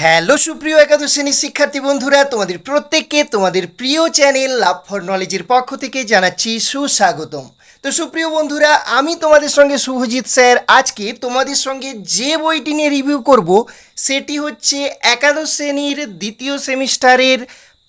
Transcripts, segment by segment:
Hello সুপ্রিয় একাদশ শ্রেণির শিক্ষার্থী বন্ধুরা, তোমাদের প্রত্যেককে তোমাদের প্রিয় চ্যানেল লাভ ফর নলেজের পক্ষ থেকে জানাচ্ছি সুস্বাগতম। তো সুপ্রিয় বন্ধুরা, আমি তোমাদের সঙ্গে শুভজিৎ স্যার। আজকে তোমাদের সঙ্গে যে বইটি নিয়ে রিভিউ করব, সেটি হচ্ছে একাদশ শ্রেণির দ্বিতীয় সেমিস্টারের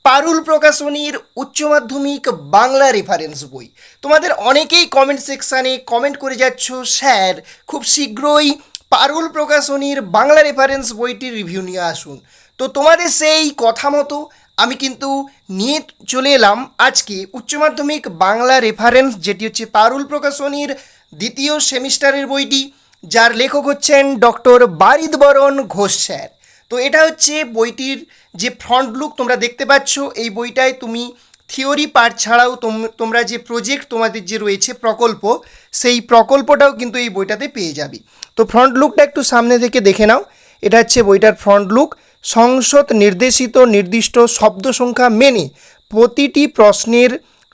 পারুল প্রকাশনীর উচ্চ মাধ্যমিক বাংলা রেফারেন্স বই। তোমাদের অনেকেই কমেন্ট সেকশানে কমেন্ট করে যাচ্ছ, স্যার, খুব শীঘ্রই পারুল প্রকাশনীর বাংলা রেফারেন্স বইটির রিভিউ নিয়ে আসুন। তো তোমাদের সেই কথা মতো আমি কিন্তু নিয়ে চলে এলাম আজকে উচ্চ মাধ্যমিক বাংলা রেফারেন্স যেটি হচ্ছে পারুল প্রকাশনীর দ্বিতীয় সেমিস্টারের বইটি, যার লেখক হচ্ছেন ডক্টর বারিদবরণ ঘোষ স্যার। তো এটা হচ্ছে বইটির যে ফ্রন্ট লুক তোমরা দেখতে পাচ্ছ, এই বইটায় তুমি থিওরি পার্ট ছাড়াও তোম- তোমরা যে প্রজেক্ট তোমাদের যে রয়েছে প্রকল্প, সেই প্রকল্পটাও কিন্তু এই বইটাতে পেয়ে যাবে। তো ফ্রন্ট লুকটা একটু সামনে থেকে দেখে নাও। এটা হচ্ছে বইটার ফ্রন্ট লুক সংসদ নির্দেশিত নির্দিষ্ট শব্দ সংখ্যা মেনে প্রতিটি প্রশ্নের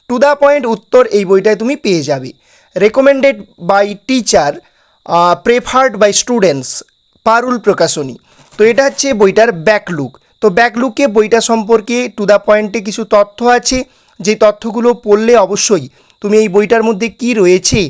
টু দ্য পয়েন্ট উত্তর এই বইটায় তুমি পেয়ে যাবে। Recommended by teacher preferred by students Parul Prakashani. তো এটা হচ্ছে বইটার ব্যাকলুক তো ব্যাকলুকে বইটা সম্পর্কে টু দ্য পয়েন্টে কিছু তথ্য আছে। যে তথ্যগুলো পড়লে অবশ্যই তুমি এই বইটার মধ্যে কি রয়েছে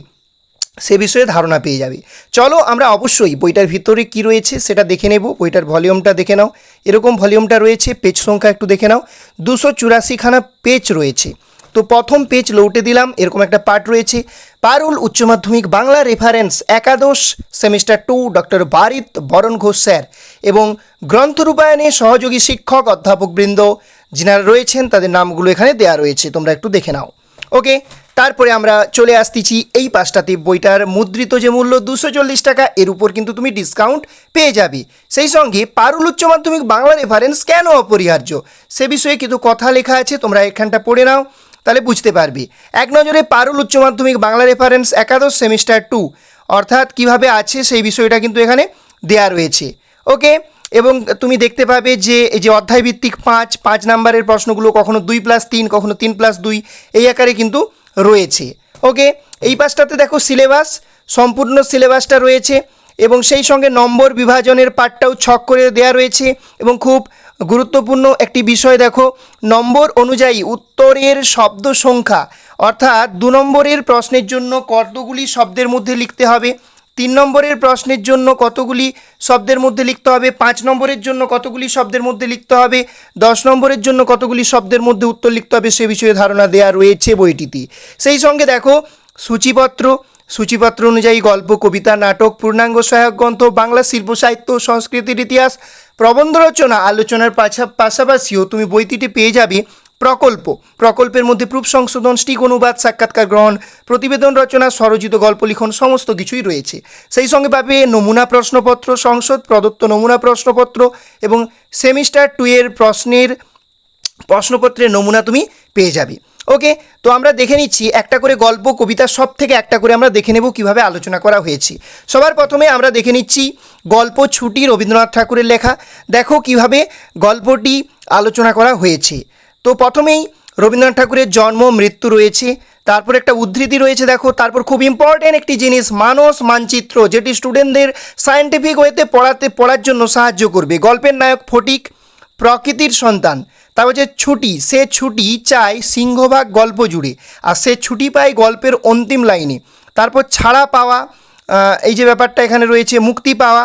সে বিষয়ে ধারণা পেয়ে যাবে। চলো আমরা অবশ্যই বইটার ভিতরে কি রয়েছে সেটা দেখে নেব। বইটার ভলিউমটা দেখে নাও। এরকম ভলিউমটা রয়েছে, পেজ সংখ্যা একটু দেখে নাও। দুশো চুরাশিখানা পেজ রয়েছে। তো প্রথম পেজ লৌটে দিলাম, এরকম একটা পার্ট রয়েছে। পারুল উচ্চ মাধ্যমিক বাংলা রেফারেন্স একাদশ semester two doctor Barit Baran Ghosh sir এবং গ্রন্থ রূপায়ণে সহযোগী শিক্ষক অধ্যাপকবৃন্দ যিনারা রয়েছেন, তাদের নামগুলো এখানে দেওয়া রয়েছে। তোমরা একটু দেখে নাও। ওকে তারপরে আমরা চলে আসতেছি এই পাঁচটাতে। বইটার মুদ্রিত যে মূল্য দুশো চল্লিশ টাকা, এর উপর কিন্তু তুমি ডিসকাউন্ট পেয়ে যাবে। সেই সঙ্গে পারুল উচ্চ মাধ্যমিক বাংলা রেফারেন্স কেন অপরিহার্য? সে বিষয়ে কিন্তু কথা লেখা আছে, তোমরা এখানটা পড়ে নাও, তাহলে বুঝতে পারবে। এক নজরে পারুল উচ্চ মাধ্যমিক বাংলা রেফারেন্স একাদশ সেমিস্টার টু অর্থাৎ কীভাবে আছে সেই বিষয়টা কিন্তু এখানে দেয়া রয়েছে। ওকে? এবং তুমি দেখতে পাবে যে, এই যে অধ্যায় ভিত্তিক পাঁচ পাঁচ নাম্বারের প্রশ্নগুলো কখনো দুই প্লাস তিন, কখনো তিন প্লাস দুই, এই আকারে কিন্তু রয়েছে। ওকে এই পাশটাতে দেখো সিলেবাস সম্পূর্ণ সিলেবাসটা রয়েছে এবং সেই সঙ্গে নম্বর বিভাজনের পাঠটাও ছক করে দেয়া রয়েছে এবং খুব গুরুত্বপূর্ণ একটি বিষয় দেখো, নম্বর অনুযায়ী উত্তরের শব্দ সংখ্যা, অর্থাৎ দু নম্বরের প্রশ্নের জন্য কতগুলি শব্দের মধ্যে লিখতে হবে? তিন নম্বরের প্রশ্নের জন্য কতগুলি শব্দের মধ্যে লিখতে হবে? পাঁচ নম্বরের জন্য কতগুলি শব্দের মধ্যে লিখতে হবে? দশ নম্বরের জন্য কতগুলি শব্দের মধ্যে উত্তর লিখতে হবে সে বিষয়ে ধারণা দেওয়া রয়েছে বইটিতে। সেই সঙ্গে দেখো, সূচিপত্র সূচিপত্র অনুযায়ী গল্প, কবিতা, নাটক, পূর্ণাঙ্গ সহায়ক গ্রন্থ, বাংলা শিল্প, সাহিত্য, সংস্কৃতির ইতিহাস, প্রবন্ধ রচনা, আলোচনার পাশা পাশাপাশিও তুমি বইটিতে পেয়ে যাবে প্রকল্প। প্রকল্পের মধ্যে প্রুফ সংশোধন স্টিক অনুবাদ সাক্ষাৎকার গ্রহণ, প্রতিবেদন রচনা, স্বরচিত গল্প লিখন সমস্ত কিছুই রয়েছে। সেই সঙ্গে পাবে নমুনা প্রশ্নপত্র, সংসদ প্রদত্ত নমুনা প্রশ্নপত্র এবং সেমিস্টার টু এর প্রশ্নের প্রশ্নপত্রের নমুনা তুমি পেয়ে যাবে। ওকে, তো আমরা দেখে নিচ্ছি একটা করে গল্প, কবিতা সব থেকে একটা করে আমরা দেখে নেব কীভাবে আলোচনা করা হয়েছে। সবার প্রথমে আমরা দেখে নিচ্ছি গল্প ছুটি রবীন্দ্রনাথ ঠাকুরের লেখা। দেখো কীভাবে গল্পটি আলোচনা করা হয়েছে। তো প্রথমেই রবীন্দ্রনাথ ঠাকুরের জন্ম, মৃত্যু রয়েছে। তারপর একটা উদ্ধৃতি রয়েছে, দেখো। তারপর খুব ইম্পর্টেন্ট একটি জিনিস, মানস মানচিত্র, যেটি স্টুডেন্টদের সায়েন্টিফিক ওয়েতে পড়াতে, পড়ার জন্য সাহায্য করবে। গল্পের নায়ক ফটিক, প্রকৃতির সন্তান। তারপর হচ্ছে ছুটি, সে ছুটি চায় সিংহভাগ গল্প জুড়ে, আর সে ছুটি পায় গল্পের অন্তিম লাইনে। তারপর ছাড়া পাওয়া এই যে ব্যাপারটা এখানে রয়েছে, মুক্তি পাওয়া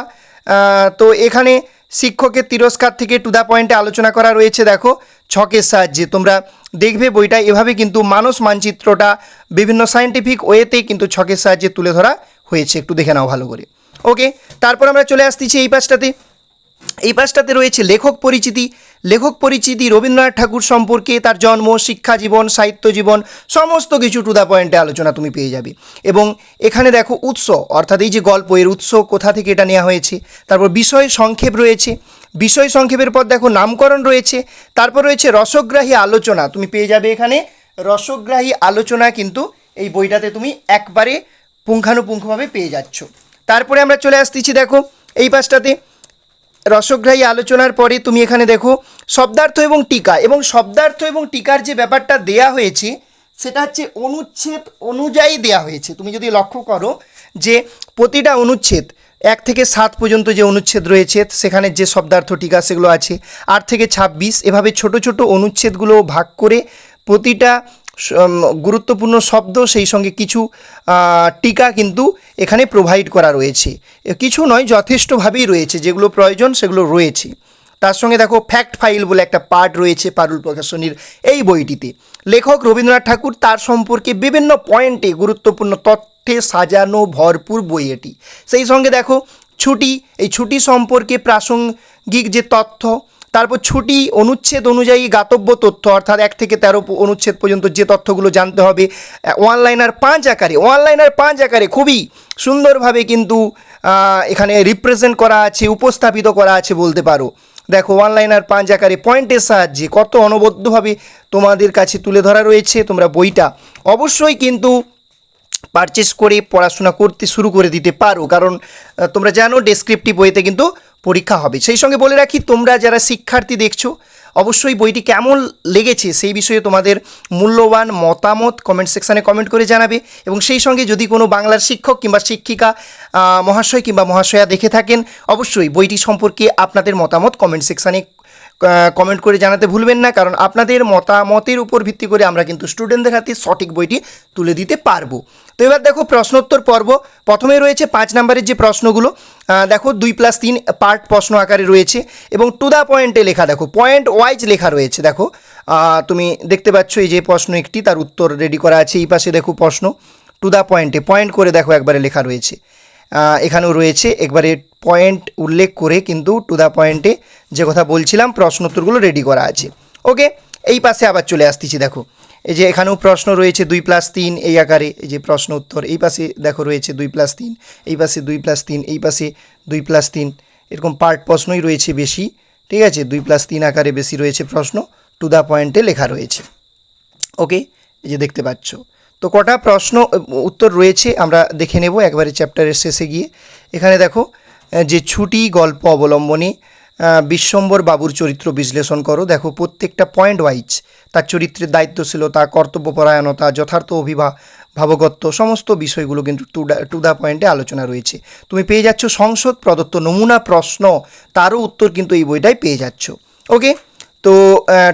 তো এখানে শিক্ষকের তিরস্কার থেকে টু দ্য পয়েন্টে আলোচনা করা রয়েছে, দেখো। ছকের সাহায্যে। তোমরা দেখবে বইটা। এভাবে কিন্তু মানুষ মানচিত্রটা বিভিন্ন সায়েন্টিফিক ওয়েতে কিন্তু ছকের সাহায্যে তুলে ধরা হয়েছে। একটু দেখে নাও ভালো করে। ওকে তারপর আমরা চলে আসতেছি এই পাশটাতে এই পাশটাতে রয়েছে লেখক পরিচিতি। লেখক পরিচিতি রবীন্দ্রনাথ ঠাকুর সম্পর্কে, তার জন্ম, শিক্ষা জীবন, সাহিত্য জীবন, সমস্ত কিছু টু দ্য পয়েন্টে আলোচনা তুমি পেয়ে যাবে। এবং এখানে দেখো উৎস, অর্থাৎ এই যে গল্প, এর উৎস কোথা থেকে এটা নেওয়া হয়েছে। তারপর বিষয় সংক্ষেপ রয়েছে। বিষয় সংক্ষেপের পর দেখো নামকরণ রয়েছে। তারপর রয়েছে রসগ্রাহী আলোচনা, তুমি পেয়ে যাবে এখানে। রসগ্রাহী আলোচনা কিন্তু এই বইটাতে তুমি একবারে পুঙ্খানুপুঙ্খভাবে পেয়ে যাচ্ছ। তারপরে আমরা চলে আসতেছি দেখো, এই পাশটাতে। রসগ্রাহী আলোচনার পরে তুমি এখানে দেখো, শব্দার্থ এবং টিকা। এবং শব্দার্থ এবং টিকার যে ব্যাপারটা দেয়া হয়েছে, সেটা হচ্ছে অনুচ্ছেদ অনুযায়ী দেয়া হয়েছে। তুমি যদি লক্ষ্য করো যে প্রতিটা অনুচ্ছেদ, এক থেকে সাত পর্যন্ত যে অনুচ্ছেদ রয়েছে, সেখানে যে শব্দার্থ, টিকা সেগুলো আছে। আট থেকে ছাব্বিশ, এভাবে ছোট ছোট অনুচ্ছেদগুলো ভাগ করে প্রতিটা গুরুত্বপূর্ণ শব্দ, সেই সঙ্গে কিছু টিকা কিন্তু এখানে প্রোভাইড করা রয়েছে। কিছু নয়, যথেষ্টভাবেই রয়েছে। যেগুলো প্রয়োজন, সেগুলো রয়েছে। তার সঙ্গে দেখো ফ্যাক্ট ফাইল বলে একটা পার্ট রয়েছে পারুল প্রকাশনীর এই বইটিতে। লেখক রবীন্দ্রনাথ ঠাকুর তার সম্পর্কে বিভিন্ন পয়েন্টে গুরুত্বপূর্ণ তথ্যে সাজানো ভরপুর বই এটি। সেই সঙ্গে দেখো, ছুটি, এই ছুটি সম্পর্কে প্রাসঙ্গিক যে তথ্য তারপর ছুটি, অনুচ্ছেদ অনুযায়ী গাতব্য তথ্য, অর্থাৎ এক থেকে তেরো অনুচ্ছেদ পর্যন্ত যে তথ্যগুলো জানতে হবে ওয়ান লাইনার পাঁচ আকারে ওয়ান লাইনার পাঁচ আকারে খুবই সুন্দরভাবে কিন্তু এখানে রিপ্রেজেন্ট করা আছে, উপস্থাপিত করা আছে বলতে পারো। দেখো ওয়ান লাইনার পাঁচ আকারে পয়েন্টের সাহায্যে কত অনবদ্যভাবে তোমাদের কাছে তুলে ধরা রয়েছে তোমরা বইটা। অবশ্যই কিন্তু পারচেস করে পড়াশোনা করতে শুরু করে দিতে পারো, কারণ তোমরা জানো ডেসক্রিপটিভ বইতে কিন্তু পরীক্ষা হবে। সেই সঙ্গে বলে রাখি, তোমরা যারা শিক্ষার্থী দেখছ, অবশ্যই বইটি কেমন লেগেছে সেই বিষয়ে তোমাদের মূল্যবান মতামত কমেন্ট সেকশানে কমেন্ট করে জানাবে এবং সেই সঙ্গে যদি কোনো বাংলার শিক্ষক কিংবা শিক্ষিকা মহাশয় কিংবা মহাশয়া দেখে থাকেন, অবশ্যই বইটি সম্পর্কে আপনাদের মতামত কমেন্ট সেকশানে কমেন্ট করে জানাতে ভুলবেন না, কারণ আপনাদের মতামতের উপর ভিত্তি করে আমরা কিন্তু স্টুডেন্টদের হাতে সঠিক বইটি তুলে দিতে পারব। তো এবার দেখো প্রশ্নোত্তর পর্ব। প্রথমে রয়েছে পাঁচ নম্বরের যে প্রশ্নগুলো দেখো দুই প্লাস তিন পার্ট প্রশ্ন আকারে রয়েছে এবং টু দ্য পয়েন্টে লেখা, দেখো পয়েন্ট ওয়াইজ লেখা রয়েছে, দেখো। তুমি দেখতে পাচ্ছ এই যে প্রশ্ন একটি, তার উত্তর রেডি করা আছে, এই পাশে দেখো প্রশ্ন। টু দ্য পয়েন্টে পয়েন্ট করে দেখো একবারে লেখা রয়েছে। এখানেও রয়েছে, একবারে পয়েন্ট উল্লেখ করে কিন্তু টু দ্য পয়েন্টে যে কথা বলছিলাম, প্রশ্ন উত্তরগুলো রেডি করা আছে। ওকে এই পাশে আবার চলে আসতেছি, দেখো। এই যে এখানেও প্রশ্ন রয়েছে দুই প্লাস তিন, এই আকারে এই যে প্রশ্ন উত্তর, এই পাশে দেখো রয়েছে দুই প্লাস তিন, এই পাশে দুই প্লাস তিন, এই পাশে দুই প্লাস তিন। এরকম পার্ট প্রশ্নই রয়েছে বেশি, ঠিক আছে? দুই প্লাস তিন আকারে বেশি রয়েছে প্রশ্ন টু দ্য পয়েন্টে লেখা রয়েছে। ওকে এই যে দেখতে পাচ্ছ। তো কটা প্রশ্ন, উত্তর রয়েছে, আমরা দেখে নেব একবারে চ্যাপ্টারের শেষে গিয়ে। এখানে দেখো যে ছুটি গল্প অবলম্বনে বিশ্বম্বর বাবুর চরিত্র বিশ্লেষণ করো। দেখো, প্রত্যেকটা পয়েন্ট ওয়াইজ তার চরিত্রের দায়িত্বশীলতা, কর্তব্যপরায়ণতা, যথার্থ অভিভা ভাবগত্ব সমস্ত বিষয়গুলো কিন্তু টু দ্য পয়েন্টে আলোচনা রয়েছে। তুমি পেয়ে যাচ্ছ সংসদ প্রদত্ত নমুনা প্রশ্ন, তারও উত্তর কিন্তু এই বইটাই পেয়ে যাচ্ছ। ওকে তো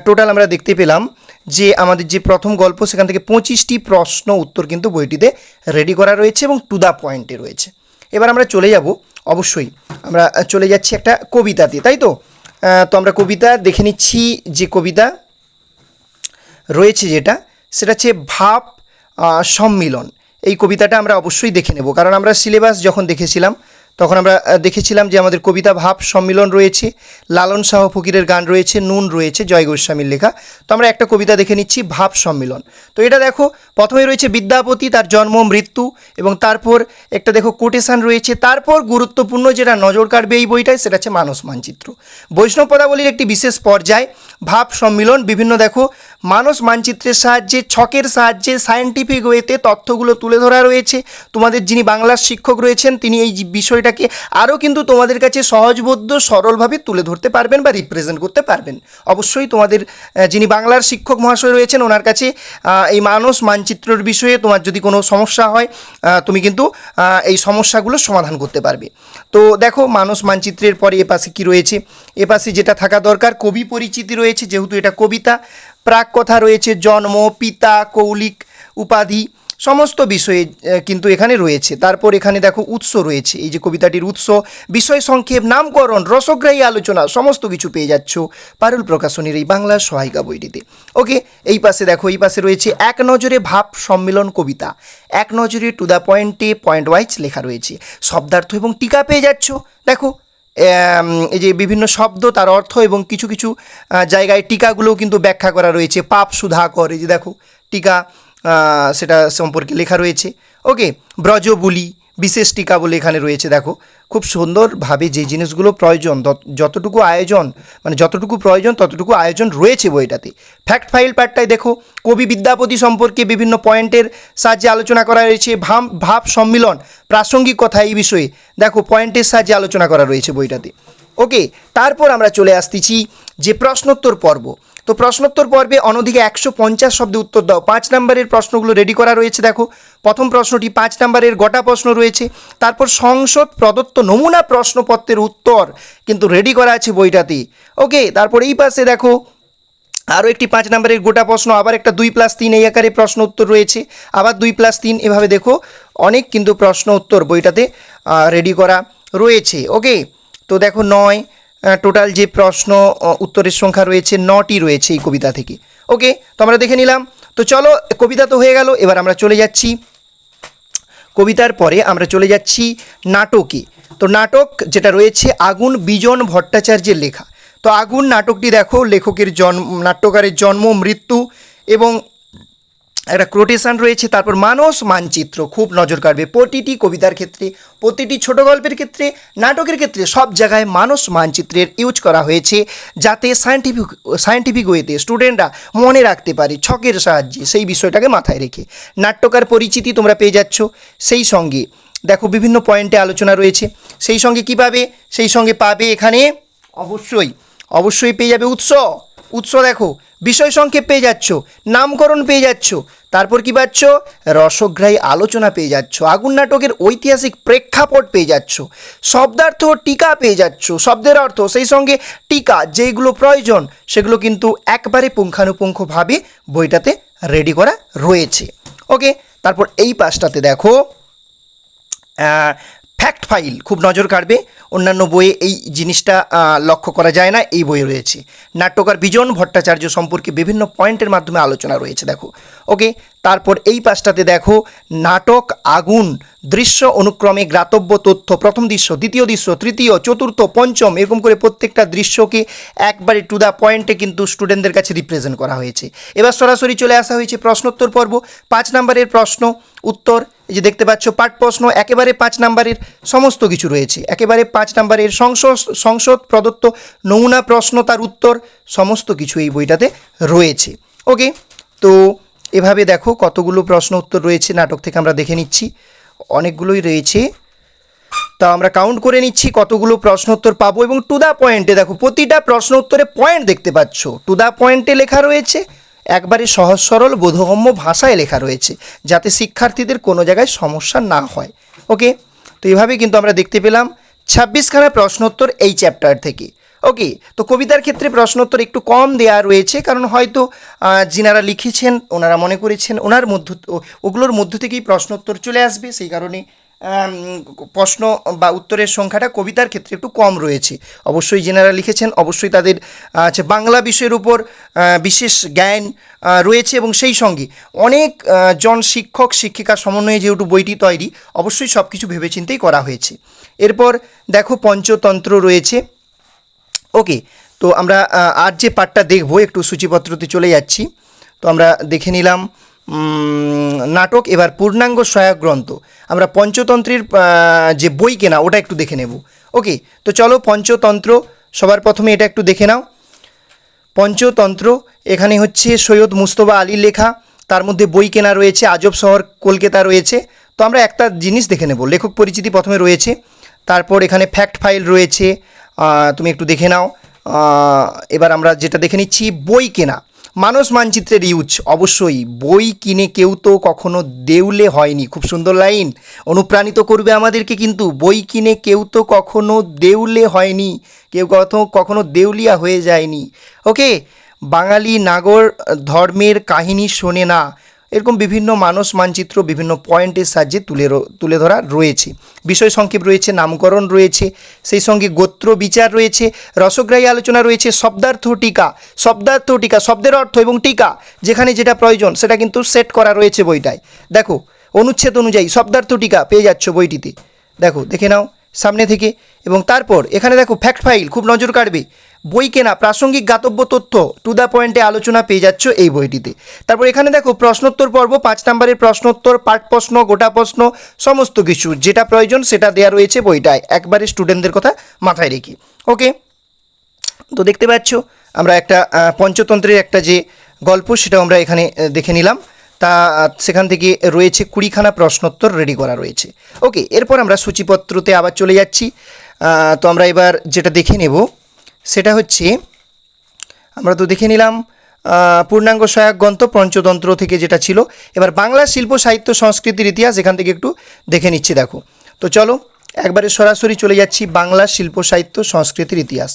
টোটাল আমরা দেখতে পেলাম যে আমাদের যে প্রথম গল্প, সেখান থেকে পঁচিশটি প্রশ্ন উত্তর কিন্তু বইটিতে রেডি করা রয়েছে এবং টু দ্য পয়েন্টে রয়েছে। এবার আমরা চলে যাব অবশ্যই। আমরা চলে যাচ্ছি একটা কবিতাতে তাই তো? তো আমরা কবিতা দেখে নিচ্ছি যে কবিতা রয়েছে যেটা, সেটা হচ্ছে ভাব সম্মিলন। এই কবিতাটা আমরা অবশ্যই দেখে নেব, কারণ আমরা সিলেবাস যখন দেখেছিলাম তখন আমরা দেখেছিলাম যে আমাদের কবিতা ভাব সম্মিলন রয়েছে, লালন শাহ ফকিরের গান রয়েছে, নুন রয়েছে, জয় গোস্বামীর লেখা। তো আমরা একটা কবিতা দেখে নিচ্ছি, ভাব সম্মিলন। তো এটা দেখো, প্রথমে রয়েছে বিদ্যাপতি, তার জন্ম, মৃত্যু এবং তারপর একটা দেখো কোটেশান রয়েছে, তারপর গুরুত্বপূর্ণ যেটা নজর কাড়বে এই বইটায়, সেটা হচ্ছে মানস মানচিত্র। বৈষ্ণব পদাবলীর একটি বিশেষ পর্যায়, ভাব সম্মিলন, বিভিন্ন দেখো মানস মানচিত্রের সাহায্যে, ছকের সাহায্যে সায়েন্টিফিক ওয়েতে তথ্যগুলো তুলে ধরা রয়েছে। তোমাদের যিনি বাংলার শিক্ষক রয়েছেন, তিনি এই যে বিষয়টাকে আরও কিন্তু তোমাদের কাছে সহজবোধ্য, সরলভাবে তুলে ধরতে পারবেন বা রিপ্রেজেন্ট করতে পারবেন। অবশ্যই তোমাদের যিনি বাংলার শিক্ষক মহাশয় রয়েছেন, ওনার কাছে এই মানস মানচিত্রের বিষয়ে তোমার যদি কোনো সমস্যা হয় তুমি কিন্তু এই সমস্যাগুলো সমাধান করতে পারবে। তো দেখো, মানস মানচিত্রের পরে এ পাশে কী রয়েছে? এ পাশে যেটা থাকা দরকার, কবি পরিচিতি রয়েছে, যেহেতু এটা কবিতা, প্রাক কথা রয়েছে, জন্ম, পিতা, কৌলিক, উপাধি সমস্ত বিষয়ে কিন্তু এখানে রয়েছে। তারপর এখানে দেখো উৎস রয়েছে। এই যে কবিতাটির উৎস, বিষয় সংক্ষেপ, নামকরণ, রসগ্রাহী আলোচনা, সমস্ত কিছু পেয়ে যাচ্ছ পারুল প্রকাশনীর এই বাংলা সহায়িকা বইটিতে। ওকে, এই পাশে দেখো, এই পাশে রয়েছে এক নজরে ভাব সম্মেলন কবিতা। এক নজরে টু দ্য পয়েন্টে পয়েন্ট ওয়াইজ লেখা রয়েছে। শব্দার্থ এবং টিকা পেয়ে যাচ্ছ। দেখো এই যে বিভিন্ন শব্দ, তার অর্থ এবং কিছু কিছু জায়গায় টিকাগুলোও কিন্তু ব্যাখ্যা করা রয়েছে। পাপ সুধা করে যে দেখো, টিকা সেটা সম্পর্কে লেখা রয়েছে। ওকে ব্রজবুলি, বিশেষ টিকা বলে এখানে রয়েছে, দেখো। খুব সুন্দরভাবে যে জিনিসগুলো প্রয়োজন যতটুকু আয়োজন মানে যতটুকু প্রয়োজন, ততটুকু আয়োজন রয়েছে বইটাতে। ফ্যাক্ট ফাইল পার্টটায় দেখো, কবি বিদ্যাপতি সম্পর্কে বিভিন্ন পয়েন্টের সাহায্যে আলোচনা করা রয়েছে, ভাব ভাব সম্মিলন, প্রাসঙ্গিক কথা এই বিষয়ে, দেখো, পয়েন্টের সাহায্যে আলোচনা করা রয়েছে বইটাতে। ওকে তারপর আমরা চলে আসতেছি যে প্রশ্নোত্তর পর্ব। তো প্রশ্নোত্তর পর্বে অনধিকে একশো পঞ্চাশ শব্দে উত্তর দাও। পাঁচ নম্বরের প্রশ্নগুলো রেডি করা রয়েছে, দেখো। প্রথম প্রশ্নটি পাঁচ নাম্বারের গোটা প্রশ্ন রয়েছে। তারপর সংসদ প্রদত্ত নমুনা প্রশ্নপত্রের উত্তর কিন্তু রেডি করা আছে বইটাতে। ওকে তারপর এই পাশে দেখো, আরও একটি পাঁচ নম্বরের গোটা প্রশ্ন, আবার একটা দুই প্লাস তিন এই আকারে প্রশ্ন উত্তর রয়েছে। আবার দুই প্লাস তিন এভাবে দেখো, অনেক কিন্তু প্রশ্ন উত্তর বইটাতে রেডি করা রয়েছে। ওকে তো দেখো নয় টোটাল যে প্রশ্ন উত্তরের সংখ্যা রয়েছে, নটি রয়েছে এই কবিতা থেকে। ওকে, তো আমরা দেখে নিলাম। তো চলো, কবিতা তো হয়ে গেল, এবার আমরা চলে যাচ্ছি। কবিতার পরে আমরা চলে যাচ্ছি নাটকে। তো নাটক যেটা রয়েছে, আগুন বিজন ভট্টাচার্যের লেখা। তো আগুন নাটকটি দেখো, লেখকের জন্ম, নাট্যকারের জন্ম, মৃত্যু এবং একটা ক্রোটেশন রয়েছে, তারপর মানস মানচিত্র, খুব নজর কাড়বে। প্রতিটি কবিতার ক্ষেত্রে, প্রতিটি ছোট গল্পের ক্ষেত্রে, নাটকের ক্ষেত্রে সব জায়গায় মানস মানচিত্রের ইউজ করা হয়েছে, যাতে সায়েন্টিফিক সায়েন্টিফিক ওয়েতে স্টুডেন্টরা মনে রাখতে পারে ছকের সাহায্যে সেই বিষয়টাকে মাথায় রেখে। নাট্যকার পরিচিতি তোমরা পেয়ে যাচ্ছ। সেই সঙ্গে, দেখো বিভিন্ন পয়েন্টে আলোচনা রয়েছে। সেই সঙ্গে কী পাবে সেই সঙ্গে পাবে এখানে? অবশ্যই। অবশ্যই পেয়ে যাবে উৎস। উৎস দেখো, বিষয় সংক্ষেপ পেয়ে যাচ্ছ, নামকরণ পেয়ে যাচ্ছ, তারপর কি পাচ্ছ? রসগ্রাহী আলোচনা পেয়ে যাচ্ছ, আগুন নাটকের ঐতিহাসিক প্রেক্ষাপট পেয়ে যাচ্ছ, শব্দার্থ টিকা পেয়ে যাচ্ছ, শব্দের অর্থ সেই সঙ্গে টিকা যেগুলো প্রয়োজন, সেগুলো কিন্তু একবারে পুঙ্খানুপুঙ্খভাবে বইটাতে রেডি করা রয়েছে। ওকে তারপর এই পাশটাতে দেখো ফ্যাক্ট ফাইল খুব নজর কাড়বে অন্যান্য বইয়ে এই জিনিসটা লক্ষ্য করা যায় না, এই বইয়ে রয়েছে। নাট্যকার বিজন ভট্টাচার্য সম্পর্কে বিভিন্ন পয়েন্টের মাধ্যমে আলোচনা রয়েছে, দেখো। ওকে, তারপর এই পাশটাতে দেখো, নাটক আগুন, দৃশ্য অনুক্রমে গ্রাতব্য তথ্য, প্রথম দৃশ্য, দ্বিতীয় দৃশ্য, তৃতীয়, চতুর্থ, পঞ্চম, এরকম করে প্রত্যেকটা দৃশ্যকে একবারে টু দ্য পয়েন্টে কিন্তু স্টুডেন্টদের কাছে রিপ্রেজেন্ট করা হয়েছে। এবার সরাসরি চলে আসা হয়েছে প্রশ্নোত্তর পর্ব। পাঁচ নম্বরের প্রশ্ন উত্তর, এই যে দেখতে পাচ্ছ, পাঠ প্রশ্ন, একেবারে পাঁচ নাম্বারের সমস্ত কিছু রয়েছে। একেবারে পাঁচ নাম্বারের সংসদ সংসদ প্রদত্ত নমুনা প্রশ্ন তার উত্তর, সমস্ত কিছু এই বইটাতে রয়েছে। ওকে তো এভাবে দেখো কতগুলো প্রশ্ন উত্তর রয়েছে, নাটক থেকে আমরা দেখে নিচ্ছি। অনেকগুলোই রয়েছে। তা আমরা কাউন্ট করে নিচ্ছি কতগুলো প্রশ্ন উত্তর পাবো এবং টু দ্য পয়েন্টে দেখো, প্রতিটা প্রশ্ন উত্তরে পয়েন্ট দেখতে পাচ্ছ। টু দ্য পয়েন্টে লেখা রয়েছে একবারে সহজ সরল বোধগম্য ভাষায় লেখা রয়েছে, যাতে শিক্ষার্থীদের কোনো জায়গায় সমস্যা না হয়। ওকে? তো এভাবে কিন্তু আমরা দেখতে পেলাম ছাব্বিশখানা প্রশ্নোত্তর এই চ্যাপ্টার থেকে। ওকে? তো কবিতার ক্ষেত্রে প্রশ্নোত্তর একটু কম দেয়া রয়েছে, কারণ হয়তো যিনারা লিখেছেন, ওনারা মনে করেছেন, ওনার মধ্য ওগুলোর মধ্য থেকেই প্রশ্নোত্তর চলে আসবে, সেই কারণে প্রশ্ন বা উত্তরের সংখ্যাটা কবিতার ক্ষেত্রে একটু কম রয়েছে। অবশ্যই যেনারা লিখেছেন, অবশ্যই তাদের আছে বাংলা বিষয়ের উপর বিশেষ জ্ঞান রয়েছে এবং সেই সঙ্গে অনেক জন শিক্ষক, শিক্ষিকা সমন্বয়ে যেহেতু বইটি তৈরি, অবশ্যই সব কিছু ভেবেচিন্তেই করা হয়েছে। এরপর দেখো পঞ্চতন্ত্র রয়েছে। ওকে, তো আমরা আর যে পাঠটা দেখব, একটু সূচিপত্রতে চলে যাচ্ছি। তো আমরা দেখে নিলাম নাটক, এবার পূর্ণাঙ্গ সহায়ক গ্রন্থ। আমরা পঞ্চতন্ত্রের যে বই কেনা, ওটা একটু দেখে নেব। ওকে, তো চলো পঞ্চতন্ত্র, সবার প্রথমে এটা একটু দেখে নাও। পঞ্চতন্ত্র, এখানে হচ্ছে সৈয়দ মুস্তফা আলীর লেখা, তার মধ্যে বই কেনা রয়েছে, আজব শহর কলকাতা রয়েছে। তো আমরা একটা জিনিস দেখে নেব, লেখক পরিচিতি প্রথমে রয়েছে, তারপর এখানে ফ্যাক্ট ফাইল রয়েছে তুমি একটু দেখে নাও। এবার আমরা যেটা দেখে নিচ্ছি, বই কেনা। মানস মানচিত্রের ইউজ। অবশ্যই, বই কিনে কেউ তো কখনো দেউলে হয়নি। খুব সুন্দর লাইন। অনুপ্রাণিত করবে আমাদেরকে কিন্তু। বই কিনে কেউ তো কখনো দেউলে হয়নি। কেউ কত, কখনো দেউলিয়া হয়ে যায়নি। ওকে, বাঙালি নাগর ধর্মের কাহিনী শোনে না। এরকম বিভিন্ন মানস মানচিত্র, বিভিন্ন পয়েন্টের সাহায্যে তুলে তুলে ধরা রয়েছে। বিষয় সংক্ষেপ রয়েছে, নামকরণ রয়েছে, সেই সঙ্গে গোত্র বিচার রয়েছে, রসগ্রাহী আলোচনা রয়েছে, শব্দার্থ টিকা শব্দার্থ টিকা, শব্দের অর্থ এবং টিকা, যেখানে যেটা প্রয়োজন, সেটা কিন্তু সেট করা রয়েছে বইটায়। দেখো, অনুচ্ছেদ অনুযায়ী শব্দার্থ টিকা পেয়ে যাচ্ছ বইটিতে। দেখো, দেখে নাও, সামনে থেকে। এবং তারপর, এখানে দেখো ফ্যাক্ট ফাইল খুব নজর কাড়বে। বই কেনা, প্রাসঙ্গিক গাতব্য তথ্য টু দ্য পয়েন্টে আলোচনা পেয়ে যাচ্ছ এই বইটিতে। তারপর এখানে দেখো, প্রশ্নোত্তর পর্ব, পাঁচ নম্বরের প্রশ্নোত্তর, পাঠ প্রশ্ন, গোটা প্রশ্ন, সমস্ত কিছু। যেটা প্রয়োজন, সেটা দেওয়া রয়েছে বইটায়। একবারে স্টুডেন্টদের কথা মাথায় রেখে। ওকে তো দেখতে পাচ্ছ, আমরা একটা পঞ্চতন্ত্রের একটা যে গল্প, সেটাও আমরা এখানে দেখে নিলাম। তা, সেখান থেকে রয়েছে কুড়িখানা প্রশ্নোত্তর রেডি করা রয়েছে। ওকে এরপর আমরা সূচিপত্রতে আবার চলে যাচ্ছি। তো আমরা এবার যেটা দেখে নেব সেটা হচ্ছে, আমরা তো দেখে নিলাম পূর্ণাঙ্গ সহায়ক গ্রন্থ পঞ্চতন্ত্র থেকে যেটা ছিল। এবার বাংলা শিল্প, সাহিত্য, সংস্কৃতির ইতিহাস এখান থেকে একটু দেখে নিচ্ছি, দেখো। তো চলো, একবারে সরাসরি চলে যাচ্ছি বাংলা শিল্প, সাহিত্য, সংস্কৃতির ইতিহাস।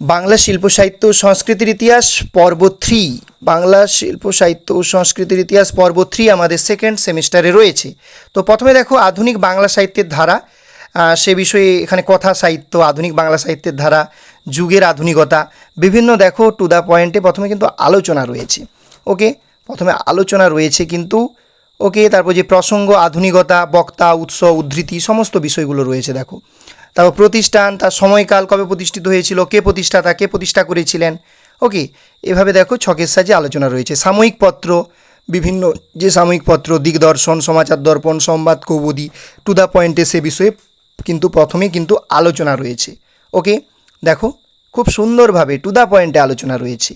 বাংলা শিল্প, সাহিত্য, সংস্কৃতির ইতিহাস, পর্ব থ্রি। বাংলা শিল্প, সাহিত্য ও সংস্কৃতির ইতিহাস, পর্ব থ্রি আমাদের সেকেন্ড সেমিস্টারে রয়েছে। তো প্রথমে দেখো আধুনিক বাংলা সাহিত্যের ধারা সে বিষয়ে এখানে কথা, সাহিত্য, আধুনিক বাংলা সাহিত্যের ধারা, যুগের আধুনিকতা, বিভিন্ন দেখো টু দ্য পয়েন্টে প্রথমে কিন্তু আলোচনা রয়েছে। ওকে প্রথমে আলোচনা রয়েছে কিন্তু ওকে তারপর যে প্রসঙ্গ, আধুনিকতা, বক্তা উৎস উদ্ধৃতি, সমস্ত বিষয়গুলো রয়েছে দেখো। তারপর প্রতিষ্ঠান, তার সময়কাল কবে প্রতিষ্ঠিত হয়েছিল, কে প্রতিষ্ঠাতা, কে প্রতিষ্ঠা করেছিলেন ওকে এভাবে দেখো ছকের সাজে আলোচনা রয়েছে। সাময়িক পত্র, বিভিন্ন যে সাময়িক পত্র, দিগদর্শন, সমাচার দর্পণ, সংবাদ, কৌবদি টু দ্য পয়েন্টে সে বিষয়ে কিন্তু প্রথমে কিন্তু আলোচনা রয়েছে। ওকে? দেখো, খুব সুন্দরভাবে টু দ্য পয়েন্টে আলোচনা রয়েছে।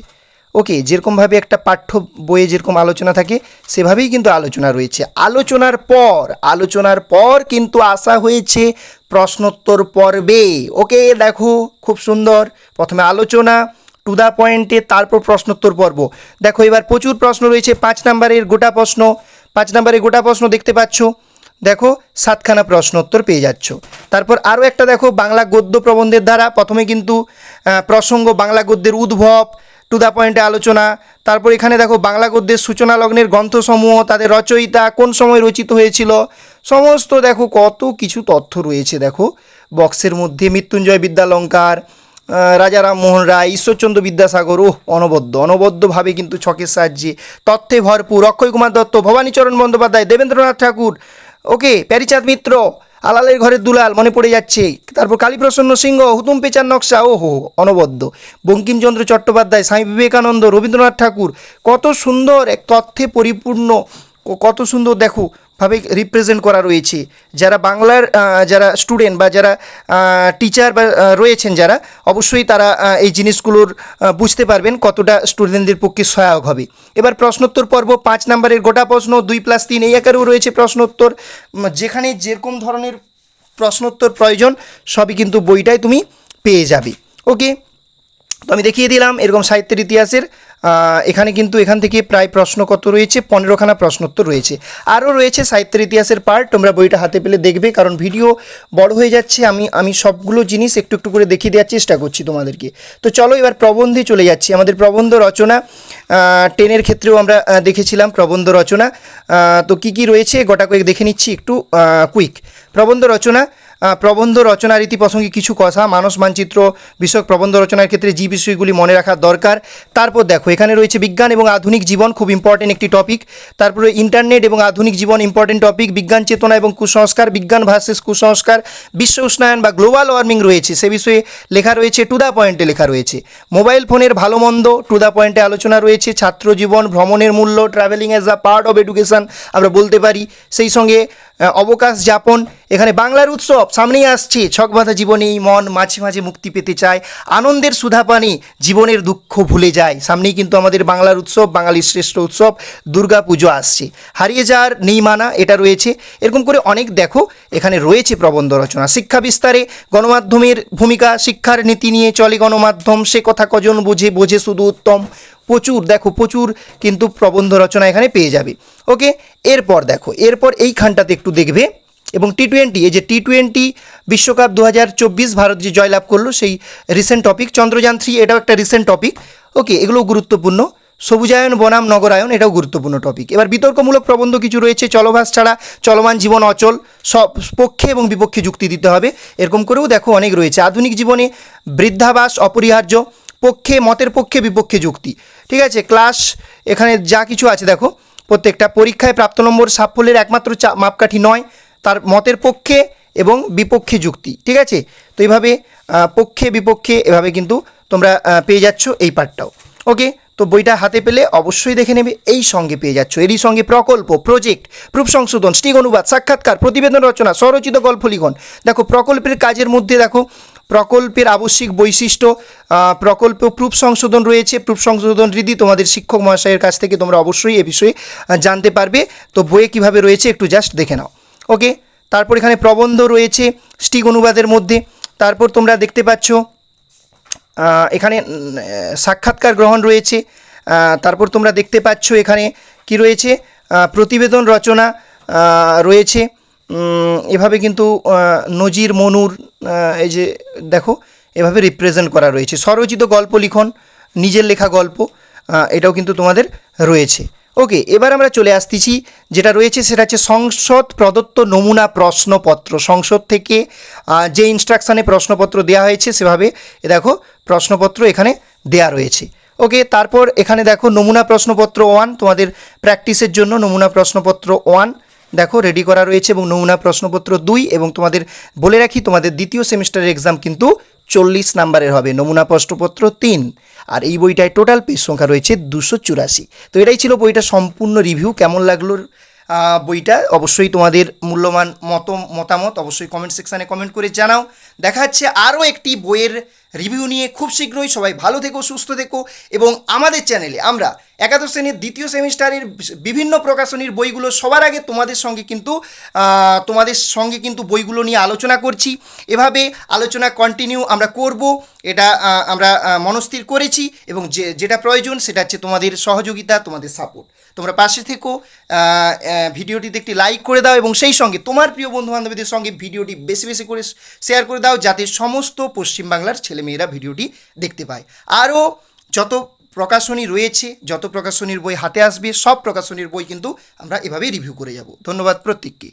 ওকে, যেরকমভাবে একটা পাঠ্য বইয়ে যেরকম আলোচনা থাকে, সেভাবেই কিন্তু আলোচনা রয়েছে। আলোচনার পর আলোচনার পর কিন্তু আসা হয়েছে প্রশ্নোত্তর পর্বে। ওকে, দেখো, খুব সুন্দর। প্রথমে আলোচনা টু দ্য পয়েন্টে তারপর প্রশ্নোত্তর পর্ব। দেখো, এবার প্রচুর প্রশ্ন রয়েছে, পাঁচ নাম্বারের গোটা প্রশ্ন। পাঁচ নাম্বারের গোটা প্রশ্ন দেখতে পাচ্ছ। দেখো সাতখানা প্রশ্নোত্তর পেয়ে যাচ্ছ। তারপর আরও একটা দেখো, বাংলা গদ্য প্রবন্ধের দ্বারা প্রথমে কিন্তু প্রসঙ্গ, বাংলা গদ্যের উদ্ভব টু দ্য পয়েন্টে আলোচনা, তারপর এখানে দেখো, বাংলা গদ্যের সূচনা লগ্নের গ্রন্থসমূহ, তাদের রচয়িতা, কোন সময় রচিত হয়েছিল, সমস্ত দেখো, কত কিছু তথ্য রয়েছে দেখো, বক্সের মধ্যে মৃত্যুঞ্জয় বিদ্যালঙ্কার রাজা রামমোহন রায়, ঈশ্বরচন্দ্র বিদ্যাসাগর ও অনবদ্য, অনবদ্যভাবে কিন্তু ছকের সাহায্যে তথ্যে ভরপুর, অক্ষয় কুমার দত্ত, ভবানীচরণ বন্দ্যোপাধ্যায়, দেবেন্দ্রনাথ ঠাকুর ওকে, প্যারিচাঁদ মিত্র, আলালের ঘরের দুলাল মনে পড়ে যাচ্ছে। তারপর কালীপ্রসন্ন সিংহ, হুতুম পেচার নকশা, ও হো অনবদ্য। বঙ্কিমচন্দ্র চট্টোপাধ্যায়, স্বামী বিবেকানন্দ, রবীন্দ্রনাথ ঠাকুর, কত সুন্দর এক তথ্যে পরিপূর্ণ কত সুন্দর, দেখো ভাবে রিপ্রেজেন্ট করা রয়েছে। যারা বাংলার যারা স্টুডেন্ট বা যারা টিচার বা রয়েছেন যারা, অবশ্যই তারা এই জিনিসগুলোর বুঝতে পারবেন কতটা স্টুডেন্টদের পক্ষে সহায়ক হবে। এবার প্রশ্নোত্তর পর্ব পাঁচ নম্বরের গোটা প্রশ্ন, দুই প্লাস তিন, এই আকারেও রয়েছে প্রশ্নোত্তর। যেখানে যেরকম ধরনের প্রশ্নোত্তর প্রয়োজন, সবই কিন্তু বইটায় তুমি পেয়ে যাবে। ওকে? তো আমি দেখিয়ে দিলাম, এরকম সাহিত্যের ইতিহাসের এখানে কিন্তু এখান থেকে প্রায় প্রশ্ন কত রয়েছে? পনেরোখানা প্রশ্নোত্তর রয়েছে। আরও রয়েছে সাহিত্যের ইতিহাসের পার্ট, তোমরা বইটা হাতে পেলে দেখবে, কারণ ভিডিও বড় হয়ে যাচ্ছে। আমি আমি সবগুলো জিনিস একটু একটু করে দেখিয়ে দেওয়ার চেষ্টা করছি তোমাদেরকে। তো চলো এবার প্রবন্ধে চলে যাচ্ছি। আমাদের প্রবন্ধ রচনা টেনের ক্ষেত্রেও আমরা দেখেছিলাম প্রবন্ধ রচনা। তো কি কি রয়েছে? গোটা কয়েক দেখে নিচ্ছি একটু কুইক প্রবন্ধ রচনা প্রবন্ধ রচনার রীতি প্রসঙ্গে কিছু কথা। মানস মানচিত্র বিষয়ক প্রবন্ধ রচনার ক্ষেত্রে যে বিষয়গুলি মনে রাখা দরকার, তারপর দেখো, এখানে রয়েছে বিজ্ঞান এবং আধুনিক জীবন খুব ইম্পর্টেন্ট একটি টপিক তারপরে ইন্টারনেট এবং আধুনিক জীবন ইম্পর্টেন্ট টপিক বিজ্ঞান চেতনা এবং কুসংস্কার, বিজ্ঞান ভার্সেস কুসংস্কার, বিশ্ব উষ্ণায়ন বা গ্লোবাল ওয়ার্মিং রয়েছে। সে বিষয়ে লেখা রয়েছে টু দ্য পয়েন্টে লেখা রয়েছে। মোবাইল ফোনের ভালো মন্দ টু দ্য পয়েন্টে আলোচনা রয়েছে। ছাত্র জীবন ভ্রমণের মূল্য travelling as a part of education আমরা বলতে পারি। সেই সঙ্গে অবকাশ যাপন। এখানে বাংলার উৎসব, সামনেই আসছে। ছকবাঁধা জীবনে এই মন মাঝে মাঝে মুক্তি পেতে চায়। আনন্দের সুধা পানি জীবনের দুঃখ ভুলে যায়। সামনেই কিন্তু আমাদের বাংলার উৎসব, বাঙালির শ্রেষ্ঠ উৎসব দুর্গা পুজো আসছে। হারিয়ে যাওয়ার নেই মানা, এটা রয়েছে। এরকম করে অনেক দেখো, এখানে রয়েছে প্রবন্ধ রচনা। শিক্ষা বিস্তারে গণমাধ্যমের ভূমিকা, শিক্ষার নীতি নিয়ে চলে গণমাধ্যম। সে কথা কজন বোঝে বোঝে শুধু উত্তম। প্রচুর, দেখো প্রচুর কিন্তু প্রবন্ধ রচনা এখানে পেয়ে যাবে। ওকে এরপর দেখো, এরপর এইখানটাতে একটু দেখবে এবং টি টোয়েন্টি এই যে টি টোয়েন্টি বিশ্বকাপ দু হাজার চব্বিশ ভারত যে জয়লাভ করল, সেই রিসেন্ট টপিক চন্দ্রযান থ্রি এটাও একটা রিসেন্ট টপিক ওকে এগুলোও গুরুত্বপূর্ণ। সবুজায়ন, বনাম, নগরায়ন, এটাও গুরুত্বপূর্ণ টপিক এবার বিতর্কমূলক প্রবন্ধ কিছু রয়েছে, চলভাস ছাড়া, চলমান জীবন অচল, সব পক্ষে এবং বিপক্ষে যুক্তি দিতে হবে। এরকম করেও দেখো অনেক রয়েছে। আধুনিক জীবনে বৃদ্ধাবাস, অপরিহার্য, পক্ষে, মতের পক্ষে, বিপক্ষে যুক্তি। ঠিক আছে ক্লাস এখানে যা কিছু আছে দেখো, প্রত্যেকটা পরীক্ষায় প্রাপ্ত নম্বর সাফল্যের একমাত্র মাপকাঠি নয়, তার মতের পক্ষে এবং বিপক্ষে যুক্তি, ঠিক আছে? তো এইভাবে পক্ষে, বিপক্ষে এভাবে কিন্তু তোমরা পেয়ে যাচ্ছ এই পার্টটাও ওকে তো বইটা হাতে পেলে অবশ্যই দেখে নেবে, এই সঙ্গে পেয়ে যাচ্ছ, এরই সঙ্গে প্রকল্প প্রজেক্ট প্রুফ সংশোধন, স্টিক অনুবাদ, সাক্ষাৎকার, প্রতিবেদন রচনা, স্বরচিত গল্প লিখন, দেখো প্রকল্পের কাজের মধ্যে দেখো প্রকল্পের আবশ্যিক বৈশিষ্ট্য প্রকল্প প্রুফ সংশোধন রয়েছে। প্রুফ সংশোধন রীতি তোমাদের শিক্ষক মহাশয়ের কাছ থেকে তোমরা অবশ্যই এ বিষয়ে জানতে পারবে। তো বইয়ে কীভাবে রয়েছে একটু জাস্ট দেখে নাও। ওকে তারপর এখানে প্রবন্ধ রয়েছে স্টিক অনুবাদের মধ্যে। তারপর তোমরা দেখতে পাচ্ছ এখানে সাক্ষাৎকার গ্রহণ রয়েছে। তারপর তোমরা দেখতে পাচ্ছ এখানে কি রয়েছে? প্রতিবেদন রচনা রয়েছে। এভাবে কিন্তু নজির, মনুর এই যে দেখো, এভাবে রিপ্রেজেন্ট করা রয়েছে। স্বরচিত গল্প লিখন, নিজের লেখা গল্প এটাও কিন্তু তোমাদের রয়েছে। ওকে এবার আমরা চলে আসতেছি, যেটা রয়েছে সেটা হচ্ছে সংসদ প্রদত্ত নমুনা প্রশ্নপত্র। সংসদ থেকে যে ইনস্ট্রাকশানে প্রশ্নপত্র দেওয়া হয়েছে, সেভাবে দেখো, প্রশ্নপত্র এখানে দেয়া রয়েছে। ওকে তারপর এখানে দেখো, নমুনা প্রশ্নপত্র ওয়ান তোমাদের প্র্যাকটিসের জন্য নমুনা প্রশ্নপত্র ওয়ান দেখো রেডি করা রয়েছে এবং নমুনা প্রশ্নপত্র দুই এবং তোমাদের বলে রাখি, তোমাদের দ্বিতীয় সেমিস্টারের এক্সাম কিন্তু চল্লিশ নাম্বারের হবে, নমুনা প্রশ্নপত্র তিন। আর এই বইটায় টোটাল পেজ সংখ্যা রয়েছে দুশো চুরাশি। তো এটাই ছিল বইটা সম্পূর্ণ রিভিউ কেমন লাগল বইটা অবশ্যই তোমাদের মূল্যবান মত, মতামত অবশ্যই কমেন্ট সেকশানে কমেন্ট করে জানাও। দেখা যাচ্ছে আরও একটি বইয়ের রিভিউ নিয়ে খুব শীঘ্রই। সবাই ভালো থেকো, সুস্থ থেকো এবং আমাদের চ্যানেলে আমরা একাদশ শ্রেণির দ্বিতীয় সেমিস্টারের বিভিন্ন প্রকাশনীর বইগুলো সবার আগে তোমাদের সঙ্গে কিন্তু তোমাদের সঙ্গে কিন্তু বইগুলো নিয়ে আলোচনা করছি। এভাবে আলোচনা কন্টিনিউ আমরা করব। এটা আমরা মনস্থির করেছি এবং যে, যেটা প্রয়োজন সেটা হচ্ছে তোমাদের সহযোগিতা, তোমাদের সাপোর্ট তোমরা পাশে থেকো ভিডিওটিতে একটি লাইক করে দাও এবং সেই সঙ্গে তোমার প্রিয় বন্ধু বান্ধবীদের সঙ্গে ভিডিওটি বেশি বেশি করে শেয়ার করে দাও যাতে সমস্ত পশ্চিমবাংলার ছেলেমেয়েরা ভিডিওটি দেখতে পায়। আরও যত প্রকাশনী রয়েছে, যত প্রকাশনীর বই হাতে আসবে, সব প্রকাশনীর বই কিন্তু আমরা এভাবেই রিভিউ করে যাব। ধন্যবাদ প্রত্যেককে।